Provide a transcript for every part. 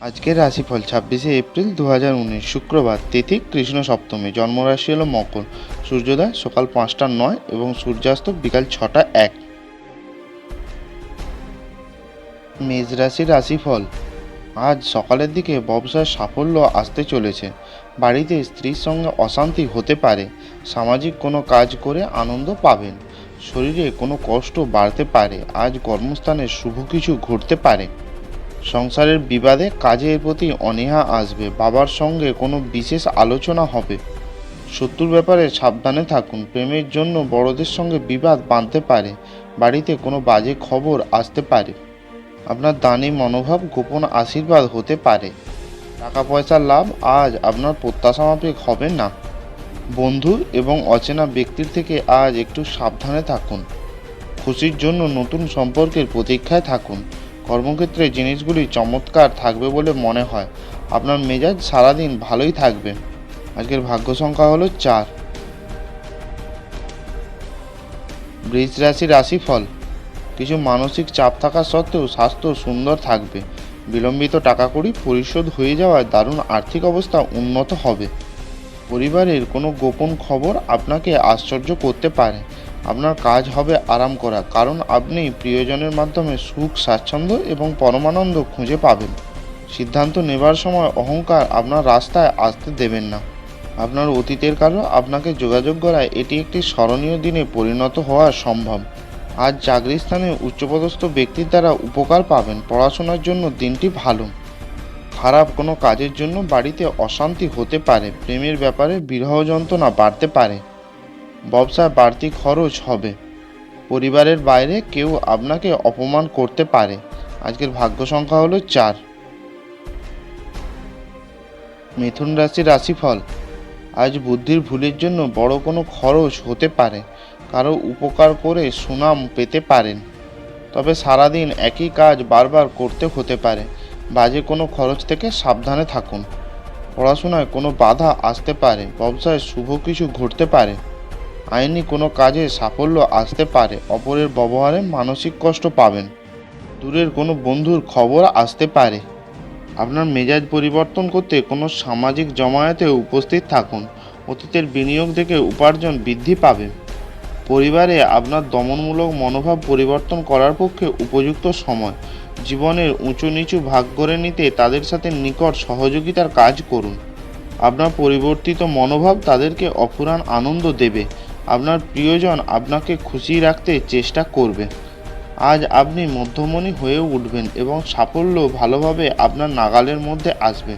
আজকের রাশিফল ছাব্বিশে এপ্রিল দু হাজার উনিশ, শুক্রবার, তিথি, কৃষ্ণ সপ্তমী, জন্মরাশি হলো মকর, সূর্যোদয় সকাল পাঁচটা নয় এবং সূর্যাস্ত বিকাল ছটা এক। মেষ রাশির রাশিফল, আজ সকালের দিকে ব্যবসায় সাফল্য আসতে চলেছে। বাড়িতে স্ত্রীর সঙ্গে অশান্তি হতে পারে, সামাজিক কোনো কাজ করে আনন্দ পাবেন, শরীরে কোনো কষ্ট বাড়তে পারে, আজ কর্মস্থানে শুভ কিছু ঘটতে পারে। সংসারের বিবাদে কাজের প্রতি অনীহা আসবে, বাবার সঙ্গে কোনো বিশেষ আলোচনা হবে। শত্রুর ব্যাপারে সাবধানে থাকুন, প্রেমের জন্য বড়দের সঙ্গে বিবাদ বাঁধতে পারে, বাড়িতে কোনো বাজে খবর আসতে পারে। আপনার দানি মনোভাব গোপন আশীর্বাদ হতে পারে। টাকা পয়সার লাভ আজ আপনার প্রত্যাশা মাফিক হবে না। বন্ধু এবং অচেনা ব্যক্তির থেকে আজ একটু সাবধানে থাকুন। খুশির জন্য নতুন সম্পর্কের প্রতীক্ষায় থাকুন। কর্মক্ষেত্রে জিনিসগুলি চমৎকার থাকবে বলে মনে হয়। আপনার মেজাজ সারাদিন ভালোই থাকবে। আজকের ভাগ্য সংখ্যা হলো চার। বৃষ রাশি রাশিফল। কিছু মানসিক চাপ থাকা সত্ত্বেও স্বাস্থ্য সুন্দর থাকবে। বিলম্বিত টাকা কড়ি পরিশোধ হয়ে যাওয়ায় দারুণ আর্থিক অবস্থা উন্নত হবে। পরিবারের কোনো গোপন খবর আপনাকে আশ্চর্য করতে পারে। আপনার কাজ হবে আরাম করা, কারণ আপনি প্রিয়জনের মাধ্যমে সুখ, স্বাচ্ছন্দ্য এবং পরমানন্দ খুঁজে পাবেন। সিদ্ধান্ত নেবার সময় অহংকার আপনার রাস্তায় আসতে দেবেন না। আপনার অতীতের কারও আপনাকে যোগাযোগ করায় এটি একটি স্মরণীয় দিনে পরিণত হওয়া সম্ভব। আজ চাকরির স্থানে উচ্চপদস্থ ব্যক্তির দ্বারা উপকার পাবেন, পড়াশোনার জন্য দিনটি ভালো। খারাপ কোনো কাজের জন্য বাড়িতে অশান্তি হতে পারে, প্রেমের ব্যাপারে বিরহ যন্ত্রণা বাড়তে পারে। ব্যবসায় বাড়তি খরচ হবে। পরিবারের বাইরে কেউ আপনাকে অপমান করতে পারে। আজকের ভাগ্য সংখ্যা হলো চার। মিথুন রাশির রাশিফল। আজ বুদ্ধির ভুলের জন্য বড় কোনো খরচ হতে পারে। কারও উপকার করে সুনাম পেতে পারেন। তবে সারাদিন একই কাজ বারবার করতে হতে পারে। বাজে কোনো খরচ থেকে সাবধানে থাকুন। পড়াশোনায় কোনো বাধা আসতে পারে। ব্যবসায় শুভ কিছু ঘটতে পারে। আইনি কোনো কাজে সাফল্য আসতে পারে, অপরের ব্যবহারে মানসিক কষ্ট পাবেন। দূরের কোনো বন্ধুর খবর আসতে পারে। আপনার মেজাজ পরিবর্তন করতে কোনো সামাজিক জমায়েতে উপস্থিত থাকুন। অতীতের বিনিয়োগ থেকে উপার্জন বৃদ্ধি পাবে। পরিবারে আপনার দমনমূলক মনোভাব পরিবর্তন করার পক্ষে উপযুক্ত সময়। জীবনের উঁচু নিচু ভাগ করে নিতে তাদের সাথে নিকট সহযোগিতার কাজ করুন। আপনার পরিবর্তিত মনোভাব তাদেরকে অফুরান আনন্দ দেবে। আপনার প্রিয়জন আপনাকে খুশি রাখতে চেষ্টা করবে। আজ আপনি মধ্যমণি হয়ে উঠবেন এবং সাফল্য ভালোভাবে আপনার নাগালের মধ্যে আসবে।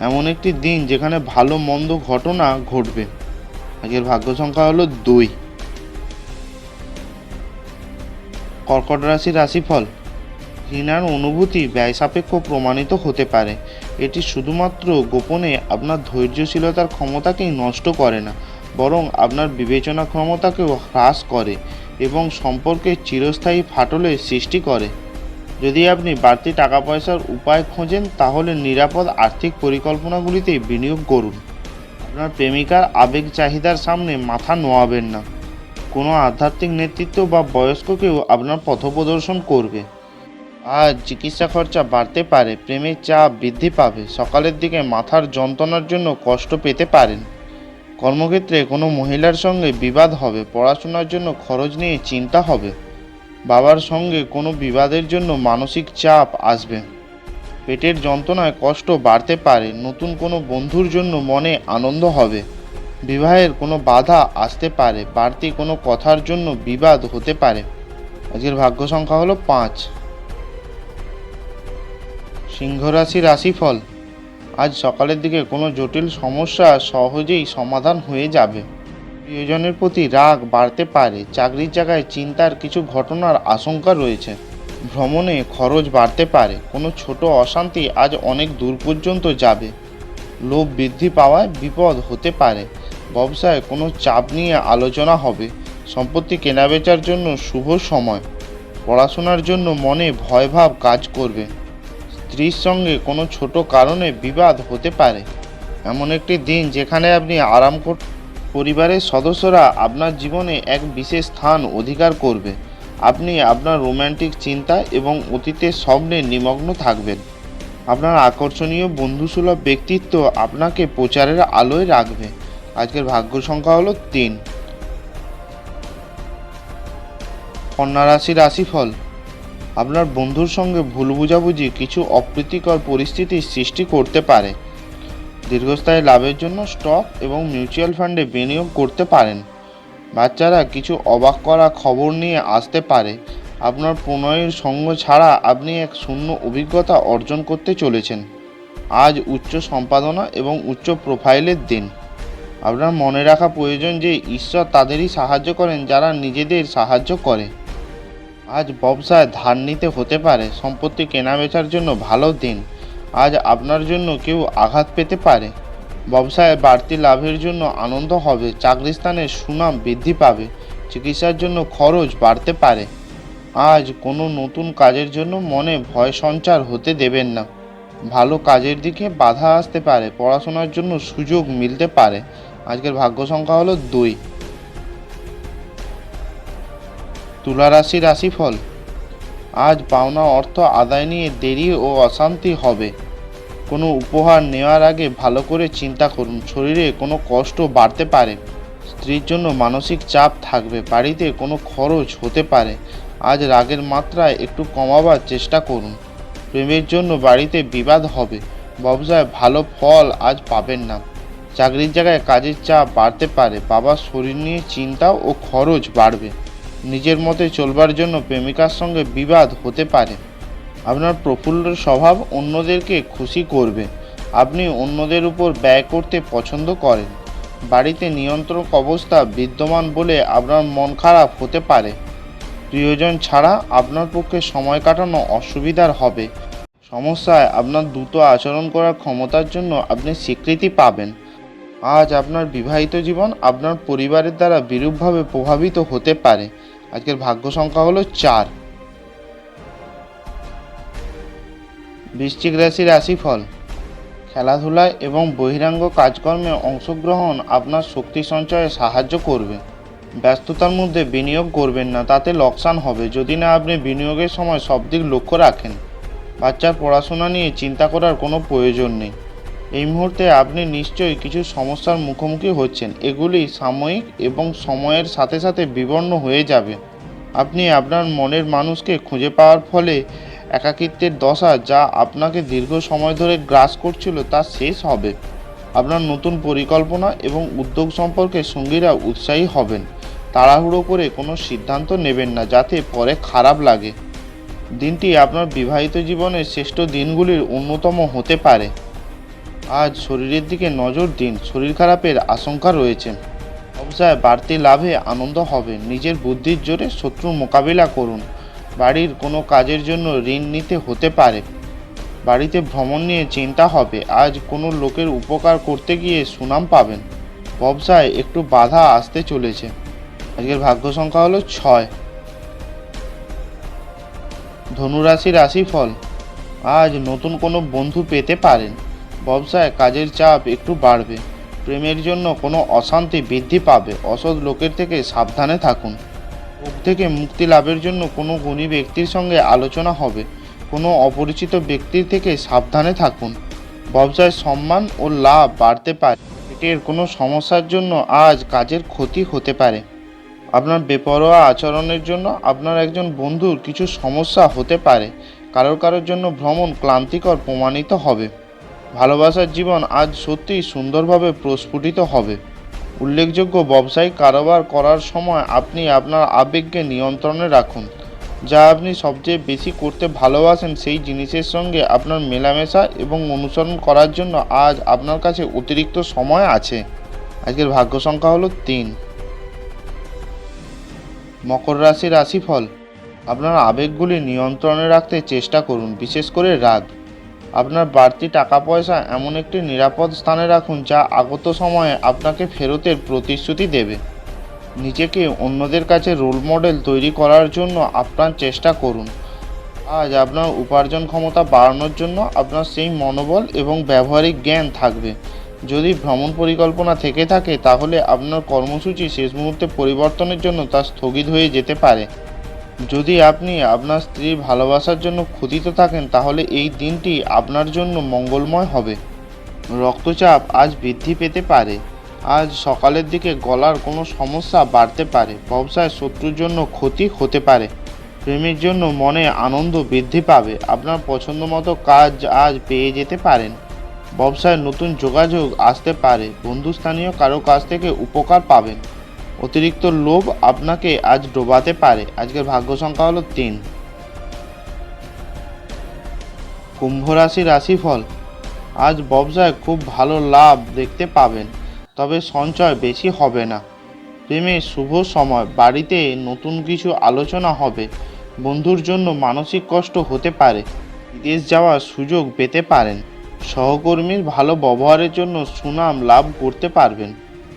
এমন একটি দিন যেখানে ভালো মন্দ ঘটনা ঘটবে। আজকের ভাগ্য সংখ্যা হলো দুই। কর্কট রাশি রাশিফল। ঘৃণার অনুভূতি ব্যয় সাপেক্ষ প্রমাণিত হতে পারে। এটি শুধুমাত্র গোপনে আপনার ধৈর্যশীলতার ক্ষমতাকেই নষ্ট করে না বরং আপনার বিবেচনা ক্ষমতাকেও হ্রাস করে এবং সম্পর্কে চিরস্থায়ী ফাটলের সৃষ্টি করে। যদি আপনি বাড়তি টাকা পয়সার উপায় খোঁজেন, তাহলে নিরাপদ আর্থিক পরিকল্পনাগুলিতে বিনিয়োগ করুন। আপনার প্রেমিকার আবেগ চাহিদার সামনে মাথা নোয়াবেন না। কোনো আধ্যাত্মিক নেতৃত্ব বা বয়স্ককেও আপনার পথপ্রদর্শন করবে। আজ চিকিৎসা খরচা বাড়তে পারে, প্রেমের চাপ বৃদ্ধি পাবে, সকালের দিকে মাথার যন্ত্রণার জন্য কষ্ট পেতে পারেন। কর্মক্ষেত্রে কোনো মহিলার সঙ্গে বিবাদ হবে, পড়াশোনার জন্য খরচ নিয়ে চিন্তা হবে। বাবার সঙ্গে কোনো বিবাদের জন্য মানসিক চাপ আসবে। পেটের যন্ত্রণায় কষ্ট বাড়তে পারে, নতুন কোনো বন্ধুর জন্য মনে আনন্দ হবে। বিবাহের কোনো বাধা আসতে পারে, বাড়তি কোনো কথার জন্য বিবাদ হতে পারে। আজকের ভাগ্য সংখ্যা হলো পাঁচ। সিংহ রাশি রাশিফল আজ সকালের দিকে কোনো জটিল সমস্যা সহজেই সমাধান হয়ে যাবে। প্রিয়জনের প্রতি রাগ বাড়তে পারে, চাকরির জায়গায় চিন্তার কিছু ঘটনার আশঙ্কা রয়েছে। ভ্রমণে খরচ বাড়তে পারে, কোনো ছোট অশান্তি আজ অনেক দূর পর্যন্ত যাবে। লোভ বৃদ্ধি পাওয়ায় বিপদ হতে পারে, ব্যবসায় কোনো চাপ নিয়ে আলোচনা হবে, সম্পত্তি কেনাবেচার জন্য শুভ সময়, পড়াশোনার জন্য মনে ভয়ভাব কাজ করবে। স্ত্রীর সঙ্গে কোনো ছোট কারণে বিবাদ হতে পারে। এমন একটি দিন যেখানে আপনি আরাম কর পরিবারের সদস্যরা আপনার জীবনে এক বিশেষ স্থান অধিকার করবে। আপনি আপনার রোম্যান্টিক চিন্তা এবং অতীতের স্বপ্নে নিমগ্ন থাকবেন। আপনার আকর্ষণীয় বন্ধুসুলভ ব্যক্তিত্ব আপনাকে প্রচারের আলোয় রাখবে। আজকের ভাগ্য সংখ্যা হলো তিন। কন্যা রাশি রাশিফল। আপনার বন্ধুর সঙ্গে ভুল বুঝাবুঝি, কিছু অপ্রীতিকর পরিস্থিতির সৃষ্টি করতে পারে। দীর্ঘস্থায়ী লাভের জন্য স্টক এবং মিউচুয়াল ফান্ডে বিনিয়োগ করতে পারেন। বাচ্চারা কিছু অবাক করা খবর নিয়ে আসতে পারে। আপনার প্রণয়ের সঙ্গ ছাড়া আপনি এক শূন্য অভিজ্ঞতা অর্জন করতে চলেছেন। আজ উচ্চ সম্পাদনা এবং উচ্চ প্রোফাইলের দিন। আপনার মনে রাখা প্রয়োজন যে ঈশ্বর তাদেরই সাহায্য করেন যারা নিজেদের সাহায্য করে। আজ ব্যবসায় ধার নিতে হতে পারে, সম্পত্তি কেনা বেচার জন্য ভালো দিন। আজ আপনার জন্য কেউ আঘাত পেতে পারে। ব্যবসায় বাড়তি লাভের জন্য আনন্দ হবে, চাকরি স্থানে সুনাম বৃদ্ধি পাবে, চিকিৎসার জন্য খরচ বাড়তে পারে। আজ কোনো নতুন কাজের জন্য মনে ভয় সঞ্চার হতে দেবেন না। ভালো কাজের দিকে বাধা আসতে পারে, পড়াশোনার জন্য সুযোগ মিলতে পারে। আজকের ভাগ্য সংখ্যা হলো দুই। তুলা রাশি রাশিফল। আজ পাওনা অর্থ আদায় নিয়ে দেরি ও অশান্তি হবে। কোনো উপহার নেওয়ার আগে ভালো করে চিন্তা করুন, শরীরে কোনো কষ্ট বাড়তে পারে, স্ত্রীর জন্য মানসিক চাপ থাকবে, বাড়িতে কোনো খরচ হতে পারে। আজ রাগের মাত্রায় একটু কমাবার চেষ্টা করুন। প্রেমের জন্য বাড়িতে বিবাদ হবে, ব্যবসায় ভালো ফল আজ পাবেন না। চাকরির জায়গায় কাজের চাপ বাড়তে পারে, বাবার শরীর নিয়ে চিন্তা ও খরচ বাড়বে। নিজের মতে চলবার জন্য প্রেমিকার সঙ্গে বিবাদ হতে পারে। আপনার প্রফুল্ল স্বভাব অন্যদেরকে খুশি করবে। আপনি অন্যদের উপর ব্যয় করতে পছন্দ করেন। বাড়িতে নিয়ন্ত্রক অবস্থা বিদ্যমান বলে আপনার মন খারাপ হতে পারে। প্রিয়জন ছাড়া আপনার পক্ষে সময় কাটানো অসুবিধার হবে। সমস্যায় আপনার দ্রুত আচরণ করার ক্ষমতার জন্য আপনি স্বীকৃতি পাবেন। আজ আপনার বিবাহিত জীবন আপনার পরিবারের দ্বারা বিরূপভাবে প্রভাবিত হতে পারে। আজকের ভাগ্য সংখ্যা হলো চার। বৃশ্চিক রাশি রাশিফল খেলাধুলায় এবং বহিরাঙ্গ কাজকর্মে অংশগ্রহণ আপনার শক্তি সঞ্চয়ে সাহায্য করবে। ব্যস্ততার মধ্যে বিনিয়োগ করবেন না, তাতে লোকসান হবে। যদি না আপনি বিনিয়োগের সময় সব দিক লক্ষ্য রাখেন, বাচ্চার পড়াশোনা নিয়ে চিন্তা করার কোনো প্রয়োজন নেই। এই মুহূর্তে আপনি নিশ্চয়ই কিছু সমস্যার মুখোমুখি হচ্ছেন। এগুলি সাময়িক এবং সময়ের সাথে সাথে বিবর্ণ হয়ে যাবে। আপনি আপনার মনের মানুষকে খুঁজে পাওয়ার ফলে একাকিত্বের দশা যা আপনাকে দীর্ঘ সময় ধরে গ্রাস করছিল তা শেষ হবে। আপনার নতুন পরিকল্পনা এবং উদ্যোগ সম্পর্কে সঙ্গীরা উৎসাহী হবেন। তাড়াহুড়ো করে কোনো সিদ্ধান্ত নেবেন না, যাতে পরে খারাপ লাগে। দিনটি আপনার বিবাহিত জীবনের শ্রেষ্ঠ দিনগুলির অন্যতম হতে পারে। আজ শরীরের দিকে নজর দিন। শরীর খারাপের আশঙ্কা রয়েছে। ব্যবসায় বাড়তি লাভে আনন্দ হবে। নিজের বুদ্ধির জোরে শত্রুর মোকাবিলা করুন। বাড়ির কোনো কাজের জন্য ঋণ নিতে হতে পারে। বাড়িতে ভ্রমণ নিয়ে চিন্তা হবে। আজ কোনো লোকের উপকার করতে গিয়ে সুনাম পাবেন। ব্যবসায় একটু বাধা আসতে চলেছে। আজকের ভাগ্য সংখ্যা হলো ছয়। ধনুরাশি রাশিফল। আজ নতুন কোনো বন্ধু পেতে পারেন। ব্যবসায় কাজের চাপ একটু বাড়বে। প্রেমের জন্য কোনো অশান্তি বৃদ্ধি পাবে। অসৎ লোকের থেকে সাবধানে থাকুন। রোগ থেকে মুক্তি লাভের জন্য কোনো গুণী ব্যক্তির সঙ্গে আলোচনা হবে। কোনো অপরিচিত ব্যক্তির থেকে সাবধানে থাকুন। ব্যবসায় সম্মান ও লাভ বাড়তে পারে। পেটের কোনো সমস্যার জন্য আজ কাজের ক্ষতি হতে পারে। আপনার বেপরোয়া আচরণের জন্য আপনার একজন বন্ধুর কিছু সমস্যা হতে পারে। কারোর কারোর জন্য ভ্রমণ ক্লান্তিকর প্রমাণিত হবে। ভালোবাসার জীবন আজ সত্যিই সুন্দরভাবে প্রস্ফুটিত হবে। উল্লেখযোগ্য ব্যবসায়িক কারবার করার সময় আপনি আপনার আবেগকে নিয়ন্ত্রণে রাখুন। যা আপনি সবচেয়ে বেশি করতে ভালোবাসেন সেই জিনিসের সঙ্গে আপনার মেলামেশা এবং অনুসরণ করার জন্য আজ আপনার কাছে অতিরিক্ত সময় আছে। আজকের ভাগ্য সংখ্যা হলো তিন। মকর রাশি রাশিফল। আপনার আবেগগুলি নিয়ন্ত্রণে রাখতে চেষ্টা করুন, বিশেষ করে রাগ। আপনার বাড়তি টাকা পয়সা এমন একটি নিরাপদ স্থানে রাখুন যা আগত সময়ে আপনাকে ফেরতের প্রতিশ্রুতি দেবে। নিজেকে অন্যদের কাছে রোল মডেল তৈরি করার জন্য আপনার চেষ্টা করুন। আজ আপনার উপার্জন ক্ষমতা বাড়ানোর জন্য আপনার সেই মনোবল এবং ব্যবহারিক জ্ঞান থাকবে। যদি ভ্রমণ পরিকল্পনা থেকে থাকে, তাহলে আপনার কর্মসূচি শেষ মুহূর্তে পরিবর্তনের জন্য তা স্থগিত হয়ে যেতে পারে। যদি আপনি আপনার স্ত্রীর ভালোবাসার জন্য ক্ষুদিত থাকেন, তাহলে এই দিনটি আপনার জন্য মঙ্গলময় হবে। রক্তচাপ আজ বৃদ্ধি পেতে পারে। আজ সকালের দিকে গলার কোনো সমস্যা বাড়তে পারে। ব্যবসায় শত্রুর জন্য ক্ষতি হতে পারে। প্রেমের জন্য মনে আনন্দ বৃদ্ধি পাবে। আপনার পছন্দ মতো কাজ আজ পেয়ে যেতে পারেন। ব্যবসায় নতুন যোগাযোগ আসতে পারে। বন্ধুস্থানীয় কারও কাছ থেকে উপকার পাবেন। অতিরিক্ত লোভ আপনাকে আজ ডোবাতে পারে। আজকের ভাগ্য সংখ্যা হলো তিন। কুম্ভ রাশি রাশিফল, আজ ব্যবসায় খুব ভালো লাভ দেখতে পাবেন, তবে সঞ্চয় বেশি হবে না। প্রেমে শুভ সময়, বাড়িতে নতুন কিছু আলোচনা হবে, বন্ধুর জন্য মানসিক কষ্ট হতে পারে, বিদেশ যাওয়ার সুযোগ পেতে পারেন, সহকর্মীর ভালো ব্যবহারের জন্য সুনাম লাভ করতে পারবেন।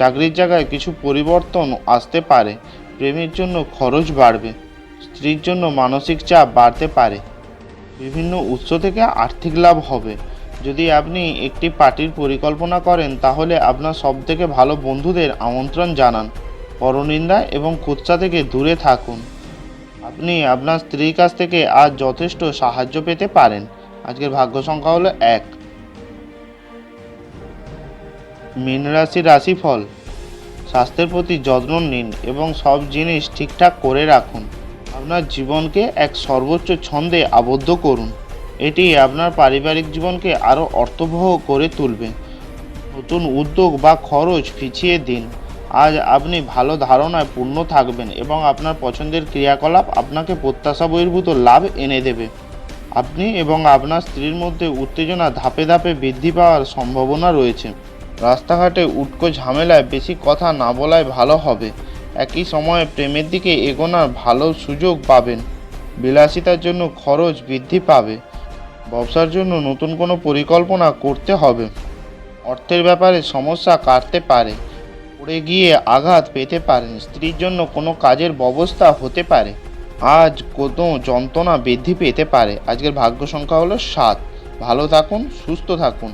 চাকরির জায়গায় কিছু পরিবর্তন আসতে পারে। প্রেমের জন্য খরচ বাড়বে, স্ত্রীর জন্য মানসিক চাপ বাড়তে পারে। বিভিন্ন উৎস থেকে আর্থিক লাভ হবে। যদি আপনি একটি পার্টির পরিকল্পনা করেন, তাহলে আপনার সবথেকে ভালো বন্ধুদের আমন্ত্রণ জানান। পরনিন্দা এবং কুৎসা থেকে দূরে থাকুন। আপনি আপনার স্ত্রীর কাছ থেকে আজ যথেষ্ট সাহায্য পেতে পারেন। আজকের ভাগ্য সংখ্যা হলো এক। মীন রাশি রাশিফল। স্বাস্থ্যের প্রতি যত্ন নিন এবং সব জিনিস ঠিকঠাক করে রাখুন। আপনার জীবনকে এক সর্বোচ্চ ছন্দে আবদ্ধ করুন। এটি আপনার পারিবারিক জীবনকে আরও অর্থবহ করে তুলবে। নতুন উদ্যোগ বা খরচ পিছিয়ে দিন। আজ আপনি ভালো ধারণায় পূর্ণ থাকবেন এবং আপনার পছন্দের ক্রিয়াকলাপ আপনাকে প্রত্যাশা বহির্ভূত লাভ এনে দেবে। আপনি এবং আপনার স্ত্রীর মধ্যে উত্তেজনা ধাপে ধাপে বৃদ্ধি পাওয়ার সম্ভাবনা রয়েছে। রাস্তাঘাটে উটকো ঝামেলায় বেশি কথা না বলাই ভালো হবে। একই সময়ে প্রেমের দিকে এগোনার ভালো সুযোগ পাবেন। বিলাসিতার জন্য খরচ বৃদ্ধি পাবে। ব্যবসার জন্য নতুন কোনো পরিকল্পনা করতে হবে। অর্থের ব্যাপারে সমস্যা কাটতে পারে। পড়ে গিয়ে আঘাত পেতে পারেন। স্ত্রীর জন্য কোনো কাজের ব্যবস্থা হতে পারে। আজ কোনো যন্ত্রণা বৃদ্ধি পেতে পারে। আজকের ভাগ্য সংখ্যা হলো সাত। ভালো থাকুন, সুস্থ থাকুন।